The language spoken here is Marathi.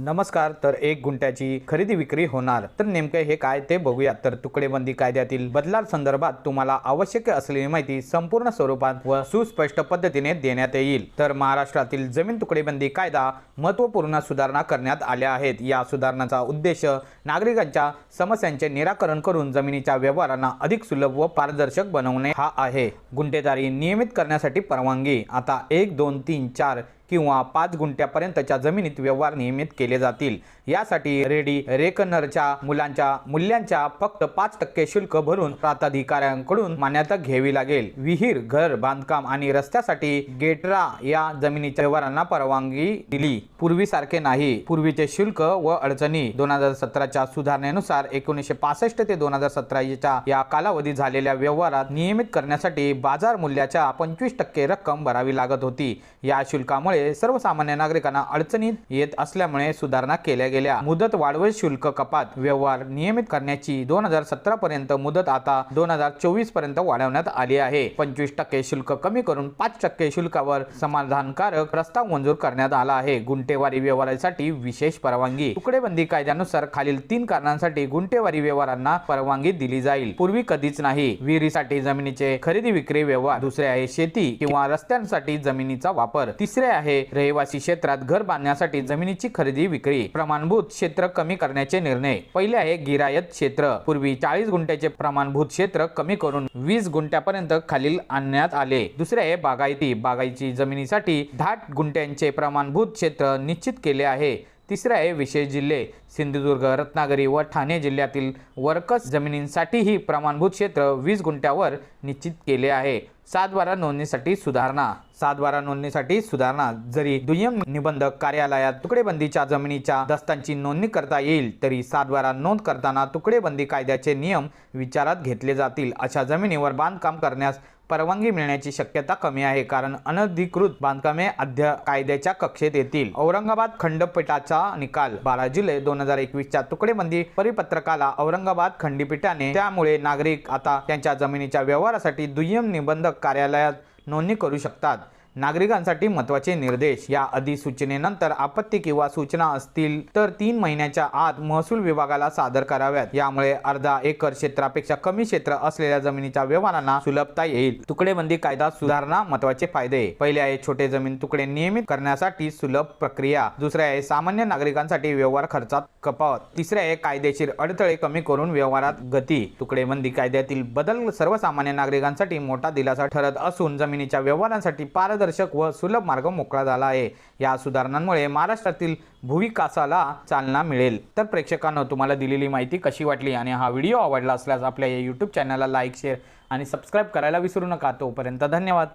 नमस्कार तर एक गुंठ्याची खरेदी विक्री होणार. तर नेमकं हे काय ते बघूया. तर तुकडेबंदी कायद्यातील बदलांसंदर्भात तुम्हाला आवश्यक असलेली माहिती संपूर्ण स्वरूपात व सुस्पष्ट पद्धतीने देण्यात येईल. तर महाराष्ट्रातील जमीन तुकडेबंदी कायदा महत्त्वपूर्ण सुधारणा करण्यात आल्या आहेत. या सुधारणाचा उद्देश नागरिकांच्या समस्यांचे निराकरण करून जमिनीच्या व्यवहारांना अधिक सुलभ व पारदर्शक बनवणे हा आहे. गुंठेदारी नियमित करण्यासाठी परवानगी. आता एक दोन तीन चार किंवा पाच गुंठ्यापर्यंतच्या जमिनीत व्यवहार नियमित केले जातील. यासाठी रेडी रेकनरच्या मुलांच्या मूल्यांच्या फक्त पाच टक्के शुल्क भरून प्राधिकाऱ्यांकडून मान्यता घ्यावी लागेल. विहीर घर बांधकाम आणि रस्त्यासाठी गेटरा या जमिनीच्या व्यवहारांना परवानगी दिली. पूर्वीसारखे नाही. पूर्वीचे शुल्क व अडचणी दोन हजार सतराच्या सुधारणेनुसार एकोणीसशे पासष्ट ते दोन हजार सतराच्या या कालावधी झालेल्या व्यवहारात नियमित करण्यासाठी बाजार मूल्याच्या पंचवीस टक्के रक्कम भरावी लागत होती. या शुल्कामुळे सर्वसामान्य नागरिकांना अडचणीत येत असल्यामुळे सुधारणा केल्या गेल्या. मुदत वाढवत शुल्क कपात व्यवहार नियमित करण्याची दोन हजार सतरा पर्यंत मुदत आता दोन हजार चोवीसपर्यंत वाढवण्यात आली आहे. पंचवीस टक्के शुल्क कमी करून पाच टक्के शुल्कावर समाधानकारक प्रस्ताव मंजूर करण्यात आला आहे. गुंटेवारी व्यवहारासाठी विशेष परवानगी. तुकडेबंदी कायद्यानुसार खालील तीन कारणांसाठी गुंटेवारी व्यवहारांना परवानगी दिली जाईल. पूर्वी कधीच नाही. विहिरीसाठी जमिनीचे खरेदी विक्री व्यवहार दुसरे आहे शेती किंवा रस्त्यांसाठी जमिनीचा वापर तिसरे आहे रहिवासी क्षेत्रात घर बांधण्यासाठी जमिनीची खरेदी विक्री प्रमाणभूत क्षेत्र कमी करण्याचे निर्णय. पहिले आहे गिरायत क्षेत्र. पूर्वी चाळीस गुंठ्याचे प्रमाणभूत क्षेत्र कमी करून वीस गुंठ्यापर्यंत खालील आणण्यात आले. दुसरे आहे बागायती. बागायती जमिनीसाठी दहा गुंठ्यांचे प्रमाणभूत क्षेत्र निश्चित केले आहे. तिसरे आहे विशेष जिल्हे. सिंधुदुर्ग रत्नागिरी व ठाणे जिल्ह्यातील वर्कस जमिनींसाठीही प्रमाणभूत क्षेत्र वीस गुंठ्यावर निश्चित केले आहे. सातबारा नोंदणीसाठी सुधारणा. सातबारा नोंदणीसाठी सुधारणा. जरी दुय्यम निबंधक कार्यालयात तुकडेबंदीच्या जमिनीच्या दस्तांची नोंदणी करता येईल तरी सातबारा नोंद करताना तुकडेबंदी कायद्याचे नियम विचारात घेतले जातील. अशा जमिनीवर बांधकाम करण्यास परवानगी मिळण्याची शक्यता कमी आहे कारण अनधिकृत बांधकामे अध्य कायद्याच्या कक्षेत येतील. औरंगाबाद खंडपीठाचा निकाल. बारा जुलै दोन हजार एकवीसच्या तुकडेबंदी परिपत्रकाला औरंगाबाद खंडपीठाने त्यामुळे नागरिक आता त्यांच्या जमिनीच्या व्यवहारासाठी दुय्यम निबंधक कार्यालयात नोंदणी करू शकतात. नागरिकांसाठी महत्त्वाचे निर्देश. या अधिसूचनेनंतर आपत्ती किंवा सूचना असतील तर तीन महिन्याच्या आत महसूल विभागाला सादर कराव्यात. यामुळे अर्धा एकर क्षेत्रापेक्षा कमी क्षेत्र असलेल्या जमिनीच्या व्यवहारांना सुलभता येईल. तुकडेबंदी कायदा सुधारणा महत्त्वाचे फायदे. पहिले आहे छोटे जमीन तुकडे नियमित करण्यासाठी सुलभ प्रक्रिया. दुसरे आहे सामान्य नागरिकांसाठी व्यवहार खर्चात कपात. तिसरे आहे कायदेशीर अडथळे कमी करून व्यवहारात गती. तुकडेबंदी कायद्यातील बदल सर्वसामान्य नागरिकांसाठी मोठा दिलासा ठरत असून जमिनीच्या व्यवहारांसाठी पारदर्शक व सुलभ मार्ग मोकळा झाला आहे. या सुधारणांमुळे महाराष्ट्रातील भूविकासाला चालना मिळेल. तर प्रेक्षकांनो तुम्हाला दिलेली माहिती कशी वाटली आणि हा व्हिडिओ आवडला असल्यास आपल्या या यूट्यूब चॅनलला लाईक शेअर आणि सबस्क्राईब करायला विसरू नका. तोपर्यंत धन्यवाद.